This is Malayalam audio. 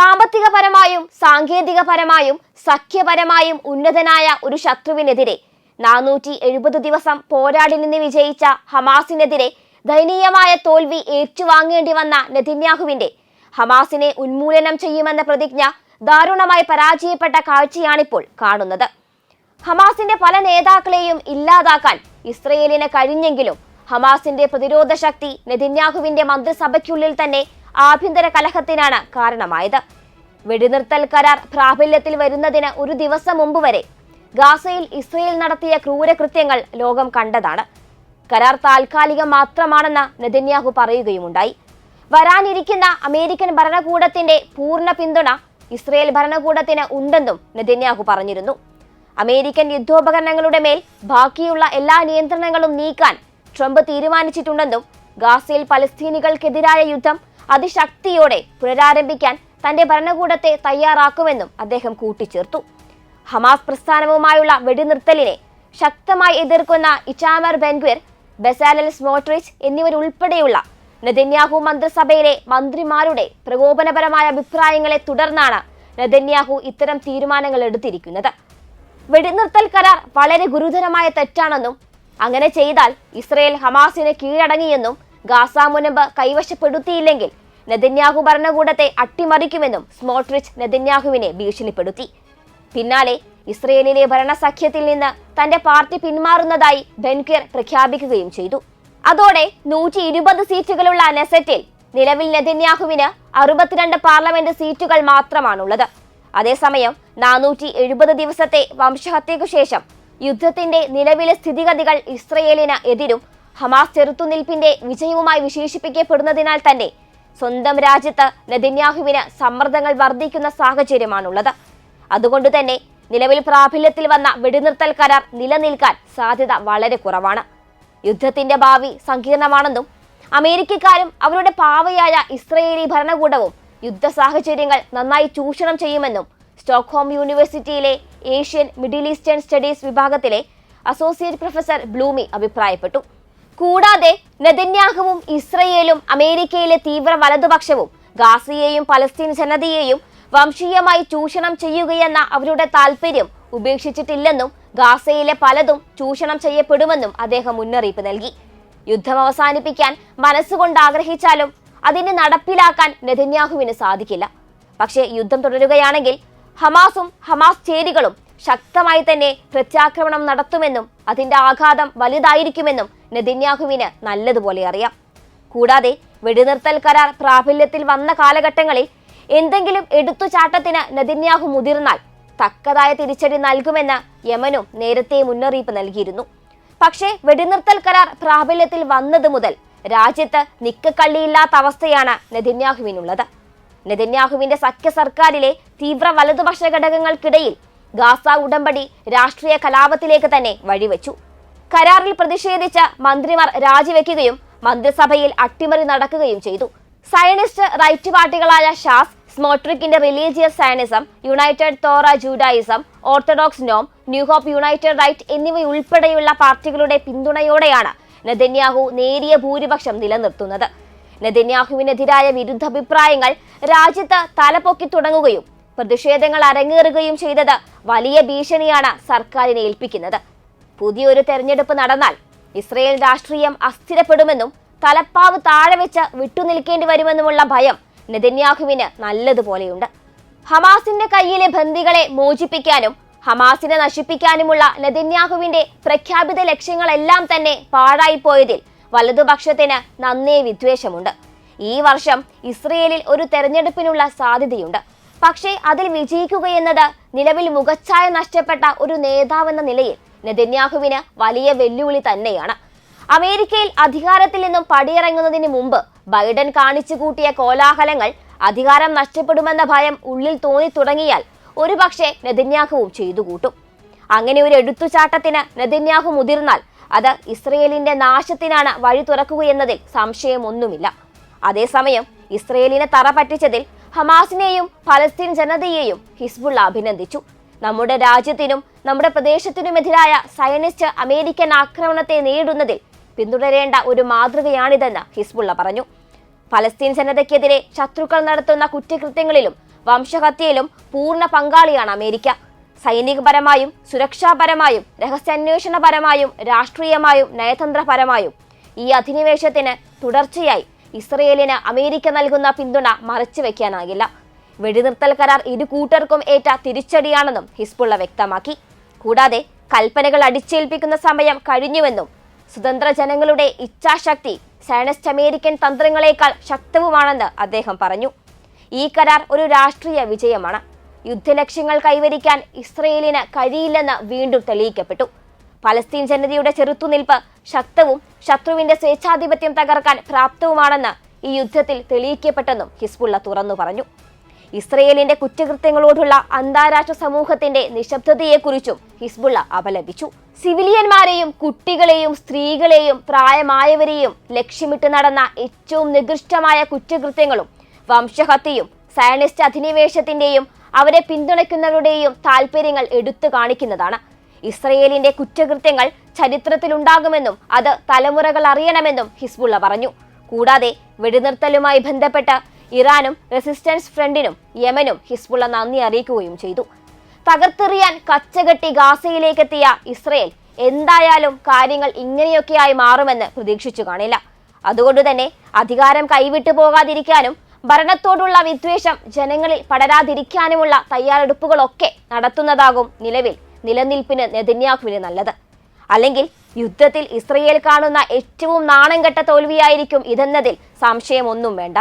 സാമ്പത്തികപരമായും സാങ്കേതികപരമായും സഖ്യപരമായും ഉന്നതനായ ഒരു ശത്രുവിനെതിരെ നാനൂറ്റി എഴുപത് ദിവസം പോരാടി നിന്ന് വിജയിച്ച ഹമാസിനെതിരെ ദയനീയമായ തോൽവി ഏറ്റുവാങ്ങേണ്ടി വന്ന നെതിന്യാഹുവിന്റെ ഹമാസിനെ ഉന്മൂലനം ചെയ്യുമെന്ന പ്രതിജ്ഞ ദാരുണമായി പരാജയപ്പെട്ട കാഴ്ചയാണിപ്പോൾ കാണുന്നത്. ഹമാസിന്റെ പല നേതാക്കളെയും ഇല്ലാതാക്കാൻ ഇസ്രയേലിന് കഴിഞ്ഞെങ്കിലും ഹമാസിന്റെ പ്രതിരോധ ശക്തി നെതിന്യാഹുവിന്റെ മന്ത്രിസഭയ്ക്കുള്ളിൽ തന്നെ ആഭ്യന്തര കലഹത്തിനാണ് കാരണമായത്. വെടിനിർത്തൽ കരാർ പ്രാബല്യത്തിൽ വരുന്നതിന് ഒരു ദിവസം മുമ്പ് വരെ ഗാസയിൽ ഇസ്രയേൽ നടത്തിയ ക്രൂരകൃത്യങ്ങൾ ലോകം കണ്ടതാണ്. കരാർ താൽക്കാലികം മാത്രമാണെന്ന് നെതന്യാഹു പറയുകയുമുണ്ടായി. വരാനിരിക്കുന്ന അമേരിക്കൻ ഭരണകൂടത്തിന്റെ പൂർണ പിന്തുണ ഇസ്രയേൽ ഭരണകൂടത്തിന് ഉണ്ടെന്നും നെതന്യാഹു പറഞ്ഞിരുന്നു. അമേരിക്കൻ യുദ്ധോപകരണങ്ങളുടെ മേൽ ബാക്കിയുള്ള എല്ലാ നിയന്ത്രണങ്ങളും നീക്കാൻ ട്രംപ് തീരുമാനിച്ചിട്ടുണ്ടെന്നും ഗാസയിൽ പലസ്തീനികൾക്കെതിരായ യുദ്ധം അതിശക്തിയോടെ പുനരാരംഭിക്കാൻ തന്റെ ഭരണകൂടത്തെ തയ്യാറാക്കുമെന്നും അദ്ദേഹം കൂട്ടിച്ചേർത്തു. ഹമാസ് പ്രസ്ഥാനവുമായുള്ള വെടിനിർത്തലിനെ ശക്തമായി എതിർക്കുന്ന Itamar Ben Gvir Bezalel Smotrich എന്നിവരുൾപ്പെടെയുള്ള Netanyahu മന്ത്രിസഭയിലെ മന്ത്രിമാരുടെ പ്രകോപനപരമായ അഭിപ്രായങ്ങളെ തുടർന്നാണ് നെതന്യാഹു ഇത്തരം തീരുമാനങ്ങൾ എടുത്തിരിക്കുന്നത്. വെടിനിർത്തൽ കരാർ വളരെ ഗുരുതരമായ തെറ്റാണെന്നും അങ്ങനെ ചെയ്താൽ ഇസ്രയേൽ ഹമാസിനെ കീഴടങ്ങിയെന്നും ഗാസ മുനമ്പ് കൈവശപ്പെടുത്തിയില്ലെങ്കിൽ നെതന്യാഹു ഭരണകൂടത്തെ അട്ടിമറിക്കുമെന്നും സ്മോട്രിച്ച് നെതന്യാഹുവിനെ ഭീഷണിപ്പെടുത്തി. പിന്നാലെ ഇസ്രയേലിലെ ഭരണസഖ്യത്തിൽ നിന്ന് തന്റെ പാർട്ടി പിന്മാറുന്നതായി ബെൻകിർ പ്രഖ്യാപിക്കുകയും ചെയ്തു. അതോടെ നൂറ്റി ഇരുപത് സീറ്റുകളുള്ള നെസറ്റിൽ നിലവിൽ നെതന്യാഹുവിന് അറുപത്തിരണ്ട് പാർലമെന്റ് സീറ്റുകൾ മാത്രമാണുള്ളത്. അതേസമയം നാനൂറ്റി എഴുപത് ദിവസത്തെ വംശഹത്യക്കു ശേഷം യുദ്ധത്തിന്റെ നിലവിലെ സ്ഥിതിഗതികൾ ഇസ്രയേലിന് എതിരും ഹമാസ് ചെറുത്തുനിൽപ്പിന്റെ വിജയവുമായി വിശേഷിപ്പിക്കപ്പെടുന്നതിനാൽ തന്നെ സ്വന്തം രാജ്യത്ത് നദിന്യാഹുവിന് സമ്മർദ്ദങ്ങൾ വർദ്ധിക്കുന്ന സാഹചര്യമാണുള്ളത്. അതുകൊണ്ട് തന്നെ നിലവിൽ പ്രാബല്യത്തിൽ വന്ന വെടിനിർത്തൽ കരാർ നിലനിൽക്കാൻ സാധ്യത വളരെ കുറവാണ്. യുദ്ധത്തിന്റെ ഭാവി സങ്കീർണമാണെന്നും അമേരിക്കക്കാരും അവരുടെ പാവയായ ഇസ്രയേലി ഭരണകൂടവും യുദ്ധ സാഹചര്യങ്ങൾ നന്നായി ചൂഷണം ചെയ്യുമെന്നും സ്റ്റോക്ക്ഹോം യൂണിവേഴ്സിറ്റിയിലെ ഏഷ്യൻ മിഡിൽ ഈസ്റ്റേൺ സ്റ്റഡീസ് വിഭാഗത്തിലെ അസോസിയേറ്റ് പ്രൊഫസർ ബ്ലൂമി അഭിപ്രായപ്പെട്ടു. കൂടാതെ നെതന്യാഹുവും ഇസ്രയേലും അമേരിക്കയിലെ തീവ്ര വലതുപക്ഷവും ഗാസിയെയും പലസ്തീൻ ജനതയെയും വംശീയമായി ചൂഷണം ചെയ്യുകയെന്ന അവരുടെ താൽപര്യം ഉപേക്ഷിച്ചിട്ടില്ലെന്നും ഗാസയിലെ പലതും ചൂഷണം ചെയ്യപ്പെടുമെന്നും അദ്ദേഹം മുന്നറിയിപ്പ് നൽകി. യുദ്ധം അവസാനിപ്പിക്കാൻ മനസ്സുകൊണ്ട് ആഗ്രഹിച്ചാലും അതിനെ നടപ്പിലാക്കാൻ നെതന്യാഹുവിന് സാധിക്കില്ല. പക്ഷേ യുദ്ധം തുടരുകയാണെങ്കിൽ ഹമാസും ഹമാസ് ചേരികളും ശക്തമായി തന്നെ പ്രത്യാക്രമണം നടത്തുമെന്നും അതിന്റെ ആഘാതം വലുതായിരിക്കുമെന്നും നെതിന്യാഹുവിന് നല്ലതുപോലെ അറിയാം. കൂടാതെ വെടിനിർത്തൽ കരാർ പ്രാബല്യത്തിൽ വന്ന കാലഘട്ടങ്ങളിൽ എന്തെങ്കിലും എടുത്തുചാട്ടത്തിന് നെതിന്യാഹു മുതിർന്നാൽ തക്കതായ തിരിച്ചടി നൽകുമെന്ന് യമനും നേരത്തെ മുന്നറിയിപ്പ് നൽകിയിരുന്നു. പക്ഷേ വെടിനിർത്തൽ കരാർ പ്രാബല്യത്തിൽ വന്നത് മുതൽ രാജ്യത്ത് നിക്കക്കള്ളിയില്ലാത്ത അവസ്ഥയാണ് നെതിന്യാഹുവിനുള്ളത്. നെതിന്യാഹുവിന്റെ സഖ്യ സർക്കാരിലെ തീവ്ര വലതുപക്ഷ ഘടകങ്ങൾക്കിടയിൽ ഗാസ ഉടമ്പടി രാഷ്ട്രീയ കലാപത്തിലേക്ക് തന്നെ വഴിവെച്ചു. കരാറിൽ പ്രതിഷേധിച്ച മന്ത്രിമാർ രാജിവെക്കുകയും മന്ത്രിസഭയിൽ അട്ടിമറി നടക്കുകയും ചെയ്തു. സയനിസ്റ്റ് റൈറ്റ് പാർട്ടികളായ Shas സ്മോട്രിക്കിന്റെ Religious Zionism United Torah Judaism Orthodox Noam New Hope United Right എന്നിവയുൾപ്പെടെയുള്ള പാർട്ടികളുടെ പിന്തുണയോടെയാണ് നെതന്യാഹു നേരിയ ഭൂരിപക്ഷം നിലനിർത്തുന്നത്. നെതന്യാഹുവിനെതിരായ വിരുദ്ധാഭിപ്രായങ്ങൾ രാജ്യത്ത് തലപൊക്കി തുടങ്ങുകയും പ്രതിഷേധങ്ങൾ അരങ്ങേറുകയും ചെയ്തത് വലിയ ഭീഷണിയാണ് സർക്കാരിനെ ഏൽപ്പിക്കുന്നത്. പുതിയൊരു തെരഞ്ഞെടുപ്പ് നടന്നാൽ ഇസ്രയേൽ രാഷ്ട്രീയം അസ്ഥിരപ്പെടുമെന്നും തലപ്പാവ് താഴെ വെച്ച് വിട്ടുനിൽക്കേണ്ടി വരുമെന്നുമുള്ള ഭയം നെതന്യാഹുവിന് നല്ലതുപോലെയുണ്ട്. ഹമാസിന്റെ കയ്യിലെ ബന്ദികളെ മോചിപ്പിക്കാനും ഹമാസിനെ നശിപ്പിക്കാനുമുള്ള നെതന്യാഹുവിന്റെ പ്രഖ്യാപിത ലക്ഷ്യങ്ങളെല്ലാം തന്നെ പാഴായിപ്പോയതിൽ വലതുപക്ഷത്തിന് നന്നേ വിദ്വേഷമുണ്ട്. ഈ വർഷം ഇസ്രയേലിൽ ഒരു തെരഞ്ഞെടുപ്പിനുള്ള സാധ്യതയുണ്ട്. പക്ഷേ അതിൽ വിജയിക്കുകയെന്നത് നിലവിൽ മുഖച്ഛായ നഷ്ടപ്പെട്ട ഒരു നേതാവെന്ന നിലയിൽ നെതന്യാഹുവിന് വലിയ വെല്ലുവിളി തന്നെയാണ്. അമേരിക്കയിൽ അധികാരത്തിൽ നിന്നും പടിയിറങ്ങുന്നതിന് മുമ്പ് ബൈഡൻ കാണിച്ചു കൂട്ടിയ കോലാഹലങ്ങൾ അധികാരം നഷ്ടപ്പെടുമെന്ന ഭയം ഉള്ളിൽ തോന്നി തുടങ്ങിയാൽ ഒരുപക്ഷെ നെതന്യാഹുവും ചെയ്തു കൂട്ടും. അങ്ങനെ ഒരു എടുത്തുചാട്ടത്തിന് നെതന്യാഹു മുതിർന്നാൽ അത് ഇസ്രയേലിന്റെ നാശത്തിനാണ് വഴി തുറക്കുകയെന്നതിൽ സംശയമൊന്നുമില്ല. അതേസമയം ഇസ്രയേലിനെ തറ പറ്റിച്ചതിൽ ഹമാസിനെയും ഫലസ്തീൻ ജനതയെയും ഹിസ്ബുള്ള അഭിനന്ദിച്ചു. നമ്മുടെ രാജ്യത്തിനും നമ്മുടെ പ്രദേശത്തിനുമെതിരായ സയനിസ്റ്റ് അമേരിക്കൻ ആക്രമണത്തെ നേരിടുന്നതിൽ പിന്തുടരേണ്ട ഒരു മാതൃകയാണിതെന്ന് ഹിസ്ബുള്ള പറഞ്ഞു. ഫലസ്തീൻ ജനതയ്ക്കെതിരെ ശത്രുക്കൾ നടത്തുന്ന കുറ്റകൃത്യങ്ങളിലും വംശഹത്യയിലും പൂർണ പങ്കാളിയാണ് അമേരിക്ക. സൈനികപരമായും സുരക്ഷാപരമായും രഹസ്യാന്വേഷണപരമായും രാഷ്ട്രീയമായും നയതന്ത്രപരമായും ഈ അധിനിവേശത്തിന് തുടർച്ചയായി ഇസ്രയേലിന് അമേരിക്ക നൽകുന്ന പിന്തുണ മറച്ചുവെക്കാനാകില്ല വെടിനിർത്തൽ കരാർ ഇരു കൂട്ടർക്കും ഏറ്റ തിരിച്ചടിയാണെന്നും ഹിസ്ബുള്ള വ്യക്തമാക്കി. കൂടാതെ കൽപ്പനകൾ അടിച്ചേൽപ്പിക്കുന്ന സമയം കഴിഞ്ഞുവെന്നും സ്വതന്ത്ര ജനങ്ങളുടെ ഇച്ഛാശക്തി സയനിസ്റ്റ് അമേരിക്കൻ തന്ത്രങ്ങളെക്കാൾ ശക്തവുമാണെന്ന് അദ്ദേഹം പറഞ്ഞു. ഈ കരാർ ഒരു രാഷ്ട്രീയ വിജയമാണ്. യുദ്ധലക്ഷ്യങ്ങൾ കൈവരിക്കാൻ ഇസ്രയേലിന് കഴിയില്ലെന്ന് വീണ്ടും തെളിയിക്കപ്പെട്ടു. പലസ്തീൻ ജനതയുടെ ചെറുത്തുനിൽപ്പ് ശക്തവും ശത്രുവിന്റെ സ്വേച്ഛാധിപത്യം തകർക്കാൻ പ്രാപ്തവുമാണെന്ന് ഈ യുദ്ധത്തിൽ തെളിയിക്കപ്പെട്ടെന്നും ഹിസ്ബുള്ള തുറന്നു പറഞ്ഞു. ഇസ്രയേലിന്റെ കുറ്റകൃത്യങ്ങളോടുള്ള അന്താരാഷ്ട്ര സമൂഹത്തിന്റെ നിശബ്ദതയെക്കുറിച്ചും ഹിസ്ബുള്ള അപലപിച്ചു. സിവിലിയന്മാരെയും കുട്ടികളെയും സ്ത്രീകളെയും പ്രായമായവരെയും ലക്ഷ്യമിട്ട് നടന്ന ഏറ്റവും നികൃഷ്ടമായ കുറ്റകൃത്യങ്ങളും വംശഹത്യയും സയനിസ്റ്റ് അധിനിവേശത്തിന്റെയും അവരെ പിന്തുണയ്ക്കുന്നവരുടെയും താൽപര്യങ്ങൾ എടുത്തു കാണിക്കുന്നതാണ്. ഇസ്രയേലിന്റെ കുറ്റകൃത്യങ്ങൾ ചരിത്രത്തിലുണ്ടാകുമെന്നും അത് തലമുറകൾ അറിയണമെന്നും ഹിസ്ബുള്ള പറഞ്ഞു. കൂടാതെ വെടിനിർത്തലുമായി ബന്ധപ്പെട്ട് ഇറാനും റെസിസ്റ്റൻസ് ഫ്രണ്ടിനും യമനും ഹിസ്ബുള്ള നന്ദി അറിയിക്കുകയും ചെയ്തു. തകർത്തെറിയാൻ കച്ചകെട്ടി ഗാസയിലേക്കെത്തിയ ഇസ്രയേൽ എന്തായാലും കാര്യങ്ങൾ ഇങ്ങനെയൊക്കെയായി മാറുമെന്ന് പ്രതീക്ഷിച്ചു കാണില്ല. അതുകൊണ്ട് തന്നെ അധികാരം കൈവിട്ടു പോകാതിരിക്കാനും ഭരണത്തോടുള്ള വിദ്വേഷം ജനങ്ങളിൽ പടരാതിരിക്കാനുമുള്ള തയ്യാറെടുപ്പുകളൊക്കെ നടത്തുന്നതാകും നിലവിൽ. നിലനിൽപ്പിന് നെതന്യാഹുവിന് നല്ലത്. അല്ലെങ്കിൽ യുദ്ധത്തിൽ ഇസ്രയേൽ കാണുന്ന ഏറ്റവും നാണംകെട്ട തോൽവിയായിരിക്കും ഇതെന്നതിൽ സംശയമൊന്നും വേണ്ട.